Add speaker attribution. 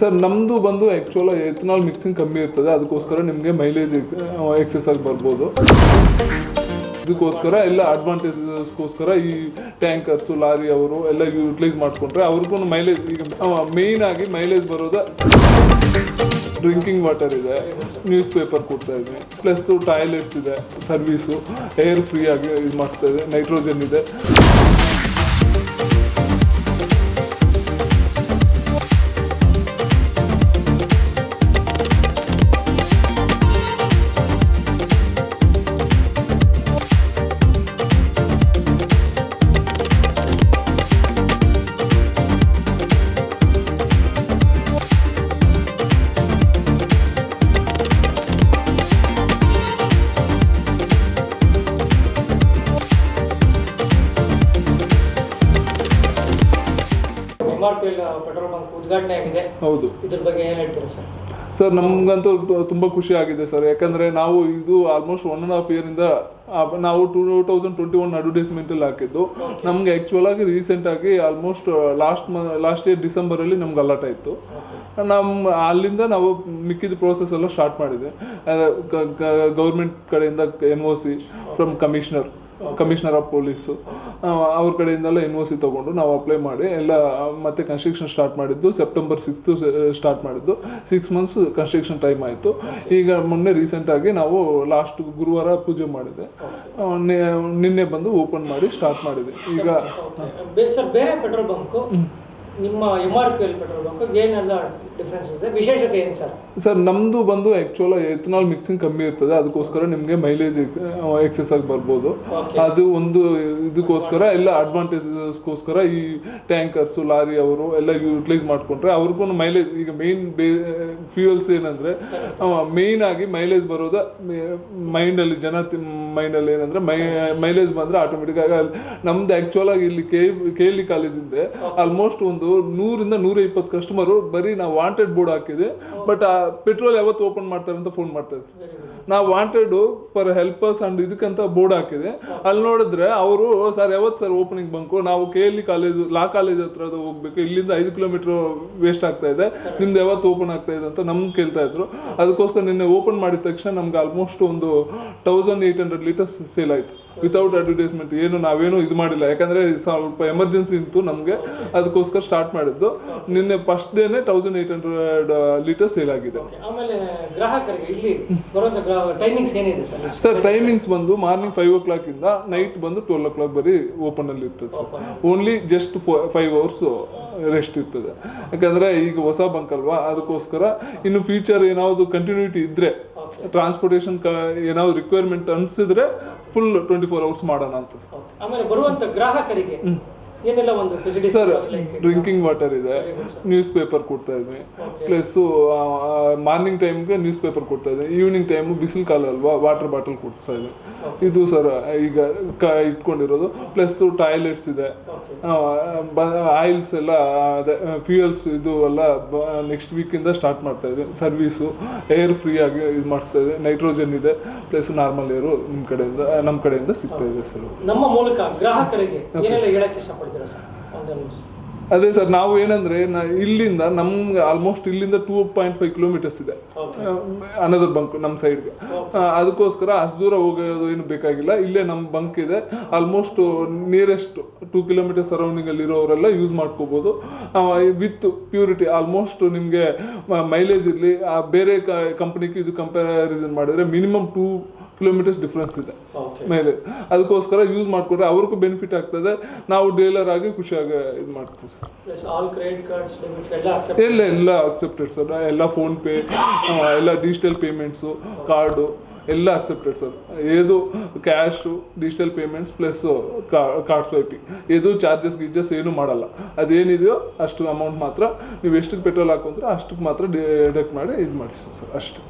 Speaker 1: Sir ನಮ್ಮದು ಬಂದು ಆ್ಯಕ್ಚುಲ ethanol mixing ಕಮ್ಮಿ ಇರ್ತದೆ. ಅದಕ್ಕೋಸ್ಕರ ನಿಮಗೆ ಮೈಲೇಜ್ ಎಕ್ಸಸ್ ಆಗಿ ಬರ್ಬೋದು. ಇದಕ್ಕೋಸ್ಕರ ಎಲ್ಲ ಅಡ್ವಾಂಟೇಜಸ್ಗೋಸ್ಕರ ಈ ಟ್ಯಾಂಕರ್ಸು ಲಾರಿ ಅವರು ಎಲ್ಲ ಯೂಟಿಲೈಸ್ ಮಾಡಿಕೊಂಡ್ರೆ ಅವ್ರಿಗೂ ಮೈಲೇಜ್ ಈಗ ಮೇಯ್ನ್ ಆಗಿ ಮೈಲೇಜ್ ಬರೋದು ಡ್ರಿಂಕಿಂಗ್ ವಾಟರ್ ಇದೆ ನ್ಯೂಸ್ ಪೇಪರ್ ಕೊಡ್ತಾ ಇದ್ವಿ. ಪ್ಲಸ್ ಟಾಯ್ಲೆಟ್ಸ್ ಇದೆ ಸರ್ವೀಸು ಏರ್ ಫ್ರೀ ಆಗಿ ಇದು ಮಾಡಿಸ್ತಾ ಇದೆ ನೈಟ್ರೋಜನ್ ಇದೆ.
Speaker 2: ಪಿ ಪೆಟ್ರೋಲ್ ಬಂಕ್ ಉದ್ಘಾಟನೆ ಆಗಿದೆ.
Speaker 1: ಹೌದು.
Speaker 2: ಇದ್ರ ಬಗ್ಗೆ ಏನು ಹೇಳ್ತೀರಾ ಸರ್?
Speaker 1: ಸರ್ ನಮಗಂತೂ ತುಂಬ ಖುಷಿ ಆಗಿದೆ ಸರ್. ಯಾಕಂದರೆ ನಾವು ಇದು ಆಲ್ಮೋಸ್ಟ್ ಒನ್ ಆ್ಯಂಡ್ ಇಯರ್ ಇಯರಿಂದ ನಾವು ಟೂ ತೌಸಂಡ್ ಟ್ವೆಂಟಿ ಒನ್ ಅಡ್ವರ್ಟೈಸ್ಮೆಂಟಲ್ಲಿ ಹಾಕಿದ್ದು. ನಮಗೆ ಆ್ಯಕ್ಚುಲಾಗಿ ರೀಸೆಂಟಾಗಿ ಆಲ್ಮೋಸ್ಟ್ ಲಾಸ್ಟ್ ಮ ಲಾಸ್ಟ್ ಇಯರ್ ಡಿಸೆಂಬರಲ್ಲಿ ನಮ್ಗೆ ಅಲರ್ಟ್ ಆಯಿತು. ನಮ್ಮ ಅಲ್ಲಿಂದ ನಾವು ಮಿಕ್ಕಿದ ಪ್ರೋಸೆಸ್ ಎಲ್ಲ ಸ್ಟಾರ್ಟ್ ಮಾಡಿದೆ. ಗೌರ್ಮೆಂಟ್ ಕಡೆಯಿಂದ N O C from commissioner commissioner of police. ಅವ್ರ ಕಡೆಯಿಂದೆಲ್ಲ ಎನ್ ಒ ಸಿ ತೊಗೊಂಡು ನಾವು ಅಪ್ಲೈ ಮಾಡಿ ಎಲ್ಲ ಮತ್ತೆ ಕನ್ಸ್ಟ್ರಕ್ಷನ್ ಸ್ಟಾರ್ಟ್ ಮಾಡಿದ್ದು ಸೆಪ್ಟೆಂಬರ್ ಸಿಕ್ಸ್ತು ಸ್ಟಾರ್ಟ್ ಮಾಡಿದ್ದು. ಸಿಕ್ಸ್ ಮಂತ್ಸ್ ಕನ್ಸ್ಟ್ರಕ್ಷನ್ ಟೈಮ್ ಆಯಿತು. ಈಗ ಮೊನ್ನೆ ರೀಸೆಂಟಾಗಿ ನಾವು ಲಾಸ್ಟ್ ಗುರುವಾರ ಪೂಜೆ ಮಾಡಿದೆ. ನಿನ್ನೆ ಬಂದು ಓಪನ್ ಮಾಡಿ ಸ್ಟಾರ್ಟ್ ಮಾಡಿದೆ. ಈಗ
Speaker 2: ಬೇರೆ ಪೆಟ್ರೋಲ್ ಬಂಕು. ನಿಮ್ಮ M R P petrol bunk ಏನೆಲ್ಲ ಡಿಫ್ರೆನ್ಸ್ ಇದೆ? ವಿಶೇಷತೆ ಏನು ಸರ್?
Speaker 1: ಸರ್ ನಮ್ಮದು ಬಂದು ಆ್ಯಕ್ಚುಲ್ ಎಥನಾಲ್ ಮಿಕ್ಸಿಂಗ್ ಕಮ್ಮಿ ಇರ್ತದೆ. ಅದಕ್ಕೋಸ್ಕರ ನಿಮಗೆ ಮೈಲೇಜ್ ಎಕ್ಸಸ್ ಆಗಿ ಬರ್ಬೋದು. ಅದು ಒಂದು ಇದಕ್ಕೋಸ್ಕರ ಎಲ್ಲ ಅಡ್ವಾಂಟೇಜಸ್ಗೋಸ್ಕರ ಈ ಟ್ಯಾಂಕರ್ಸು ಲಾರಿ ಅವರು ಎಲ್ಲ ಯೂಟಿಲೈಸ್ ಮಾಡ್ಕೊಂಡ್ರೆ ಅವ್ರಿಗೂ ಮೈಲೇಜ್ ಈಗ ಮೇನ್ ಬೇ ಫ್ಯೂಯಲ್ಸ್ ಏನಂದರೆ ಮೇಯ್ನ್ ಆಗಿ ಮೈಲೇಜ್ ಬರೋದು ಮೈಂಡಲ್ಲಿ ಜನ ಮೈಂಡಲ್ಲಿ ಏನಂದರೆ ಮೈ ಮೈಲೇಜ್ ಬಂದರೆ ಆಟೋಮೆಟಿಕ್ ಆಗಿ ನಮ್ದು ಆ್ಯಕ್ಚುಲಾಗಿ ಇಲ್ಲಿ ಕೆ ಕೆ ಎಲ್ ಇ ಕಾಲೇಜಿಂದ ಆಲ್ಮೋಸ್ಟ್ ಒಂದು ನೂರಿಂದ ನೂರ ಇಪ್ಪತ್ತು ಕಸ್ಟಮರು ಬರೀ ನಾವು ವಾಂಟೆಡ್ ಬೋರ್ಡ್ ಹಾಕಿದೆ ಬಟ್ ಆ ಪೆಟ್ರೋಲ್ ಯಾವತ್ತು ಓಪನ್ ಮಾಡ್ತಾರೆ ಅಂತ ಫೋನ್ ಮಾಡ್ತಾ ಇದ್ರು. ನಾವು ವಾಂಟೆಡ್ ಫಾರ್ ಹೆಲ್ಪರ್ಸ್ ಅಂಡ್ ಇದಕ್ಕಂತ ಬೋರ್ಡ್ ಹಾಕಿದೆ ಅಲ್ಲಿ ನೋಡಿದ್ರೆ ಅವರು ಸರ್ ಯಾವತ್ತು ಸರ್ ಓಪನಿಂಗ್ ಬಂಕು? ನಾವು K L E college law college ಹತ್ರ ಹೋಗ್ಬೇಕು. ಇಲ್ಲಿಂದ ಐದು ಕಿಲೋಮೀಟರ್ ವೇಸ್ಟ್ ಆಗ್ತಾ ಇದೆ. ನಿಮ್ದು ಯಾವತ್ತು ಓಪನ್ ಆಗ್ತಾ ಇದೆ ಅಂತ ನಮ್ಗೆ ಕೇಳ್ತಾ ಇದ್ರು. ಅದಕ್ಕೋಸ್ಕರ ನಿನ್ನೆ ಓಪನ್ ಮಾಡಿದ ತಕ್ಷಣ ನಮ್ಗೆ ಆಲ್ಮೋಸ್ಟ್ ಒಂದು thousand eight hundred litres sale ಆಯಿತು. ವಿತೌಟ್ ಅಡ್ವರ್ಟೈಸ್ಮೆಂಟ್ ಏನು ನಾವೇನು ಇದು ಮಾಡಿಲ್ಲ. ಯಾಕಂದರೆ ಸ್ವಲ್ಪ ಎಮರ್ಜೆನ್ಸಿ ಇತ್ತು ನಮಗೆ. ಅದಕ್ಕೋಸ್ಕರ ಸ್ಟಾರ್ಟ್ ಮಾಡಿದ್ದು. ನಿನ್ನೆ first ಡೇನೆ thousand eight hundred litre sale ಆಗಿದೆ.
Speaker 2: ಸರ್?
Speaker 1: ಸರ್ ಟೈಮಿಂಗ್ಸ್ ಬಂದು ಮಾರ್ನಿಂಗ್ ಫೈವ್ ಓ ಕ್ಲಾಕಿಂದ ನೈಟ್ ಬಂದು ಟ್ವೆಲ್ ಓ ಕ್ಲಾಕ್ ಬರೀ ಓಪನಲ್ಲಿ ಇರ್ತದೆ sir only just five hours rest ಇರ್ತದೆ. ಯಾಕಂದರೆ ಈಗ ಹೊಸ ಬಂಕ್ ಅಲ್ವಾ? ಅದಕ್ಕೋಸ್ಕರ ಇನ್ನು ಫ್ಯೂಚರ್ ಏನಾವುದು ಕಂಟಿನ್ಯೂಟಿ ಇದ್ದರೆ ಟ್ರಾನ್ಸ್ಪೋರ್ಟೇಷನ್ ಕ ಏನಾದ್ರು ರಿಕ್ವೈರ್ಮೆಂಟ್ ಅನಿಸಿದ್ರೆ ಫುಲ್ ಟ್ವೆಂಟಿ ಫೋರ್ ಅವರ್ಸ್ ಮಾಡೋಣ ಅಂತ.
Speaker 2: ಆಮೇಲೆ ಬರುವಂಥ ಗ್ರಾಹಕರಿಗೆ ಏನೆಲ್ಲ ಒಂದು ಫೆಸಿಲಿಟಿ
Speaker 1: ಸರ್ ಡ್ರಿಂಕಿಂಗ್ ವಾಟರ್ ಇದೆ ನ್ಯೂಸ್ ಪೇಪರ್ ಕೊಡ್ತಾ ಇದ್ವಿ ಪ್ಲಸ್ಸು ಮಾರ್ನಿಂಗ್ ಟೈಮ್ಗೆ ನ್ಯೂಸ್ ಪೇಪರ್ ಕೊಡ್ತಾ ಇದ್ವಿ ಈವ್ನಿಂಗ್ ಟೈಮು ಬಿಸಿಲು ಕಾಲ ಅಲ್ವಾ ವಾಟರ್ ಬಾಟಲ್ ಕೊಡ್ತಾ ಇದ್ವಿ ಇದು ಸರ್ ಈಗ ಕ ಇಟ್ಕೊಂಡಿರೋದು. ಪ್ಲಸ್ ಟಾಯ್ಲೆಟ್ಸ್ ಇದೆ. ಆಯಿಲ್ಸ್ ಎಲ್ಲ ಅದೇ ಫ್ಯೂಯಲ್ಸ್ ಇದು ಎಲ್ಲ ನೆಕ್ಸ್ಟ್ ವೀಕಿಂದ ಸ್ಟಾರ್ಟ್ ಮಾಡ್ತಾ ಇದ್ವಿ ಸರ್ವೀಸು ಏರ್ ಫ್ರೀ ಆಗಿ ಇದು ಮಾಡಿಸ್ತಾ ಇದ್ವಿ ನೈಟ್ರೋಜನ್ ಇದೆ. ಪ್ಲಸ್ ನಾರ್ಮಲ್ ಏರು ನಿಮ್ಮ ಕಡೆಯಿಂದ ನಮ್ಮ ಕಡೆಯಿಂದ ಸಿಗ್ತಾ ಇದೆ ಸರ್
Speaker 2: ನಮ್ಮ ಮೂಲಕ ಗ್ರಾಹಕರಿಗೆ ಏನೆಲ್ಲ ಹೇಳಕ್ಕೆ ಸರ್?
Speaker 1: ಅದೇ ಸರ್ ನಾವು ಏನಂದ್ರೆ ನಾ ಇಲ್ಲಿಂದ ನಮ್ಗೆ ಆಲ್ಮೋಸ್ಟ್ ಇಲ್ಲಿಂದ ಟೂ ಪಾಯಿಂಟ್ ಫೈವ್ ಕಿಲೋಮೀಟರ್ಸ್ ಇದೆ. ಅನದರ್ ಬಂಕ್ ನಮ್ಮ ಸೈಡ್ಗೆ ಅದಕ್ಕೋಸ್ಕರ ಅಷ್ಟು ದೂರ ಹೋಗೋದು ಏನು ಬೇಕಾಗಿಲ್ಲ. ಇಲ್ಲೇ ನಮ್ಮ ಬಂಕ್ ಇದೆ. ಆಲ್ಮೋಸ್ಟ್ ನಿಯರೆಸ್ಟ್ ಟೂ ಕಿಲೋಮೀಟರ್ ಸರೌಂಡಿಂಗಲ್ಲಿ ಇರೋರೆಲ್ಲ ಯೂಸ್ ಮಾಡ್ಕೋಬೋದು. ವಿತ್ ಪ್ಯೂರಿಟಿ ಆಲ್ಮೋಸ್ಟ್ ನಿಮಗೆ ಮೈಲೇಜ್ ಇರಲಿ. ಬೇರೆ ಕಂಪ್ನಿಗೆ ಇದು ಕಂಪ್ಯಾರಿಸನ್ ಮಾಡಿದ್ರೆ ಮಿನಿಮಮ್ ಟೂ ಕಿಲೋಮೀಟರ್ಸ್ ಡಿಫ್ರೆನ್ಸ್ ಇದೆ. ಮೇಲೆ. ಅದಕ್ಕೋಸ್ಕರ ಯೂಸ್ ಮಾಡಿಕೊಂಡ್ರೆ ಅವ್ರಿಗೂ ಬೆನಿಫಿಟ್ ಆಗ್ತದೆ. ನಾವು ಡೀಲರ್ ಆಗಿ ಖುಷಿಯಾಗಿ ಇದು ಮಾಡ್ತೀವಿ ಸರ್.
Speaker 2: ಎಲ್ಲ
Speaker 1: ಎಲ್ಲ ಅಕ್ಸೆಪ್ಟೆಡ್ ಸರ್. ಎಲ್ಲ ಫೋನ್ಪೇ ಎಲ್ಲ ಡಿಜಿಟಲ್ ಪೇಮೆಂಟ್ಸು ಕಾರ್ಡು ಎಲ್ಲ accepted sir. ಏದು cash digital payments plus card swiping ಇದು ಚಾರ್ಜಸ್ ಗೀಜಸ್ ಏನು ಮಾಡಲ್ಲ. ಅದೇನಿದೆಯೋ ಅಷ್ಟು ಅಮೌಂಟ್ ಮಾತ್ರ ನೀವು ಎಷ್ಟು ಪೆಟ್ರೋಲ್ ಹಾಕೊಂಡ್ರೆ ಅಷ್ಟಕ್ಕೆ ಮಾತ್ರ ಡಿಡಕ್ಟ್ ಮಾಡಿ ಇದು ಮಾಡಿಸ್ತೀವಿ ಸರ್. ಅಷ್ಟು.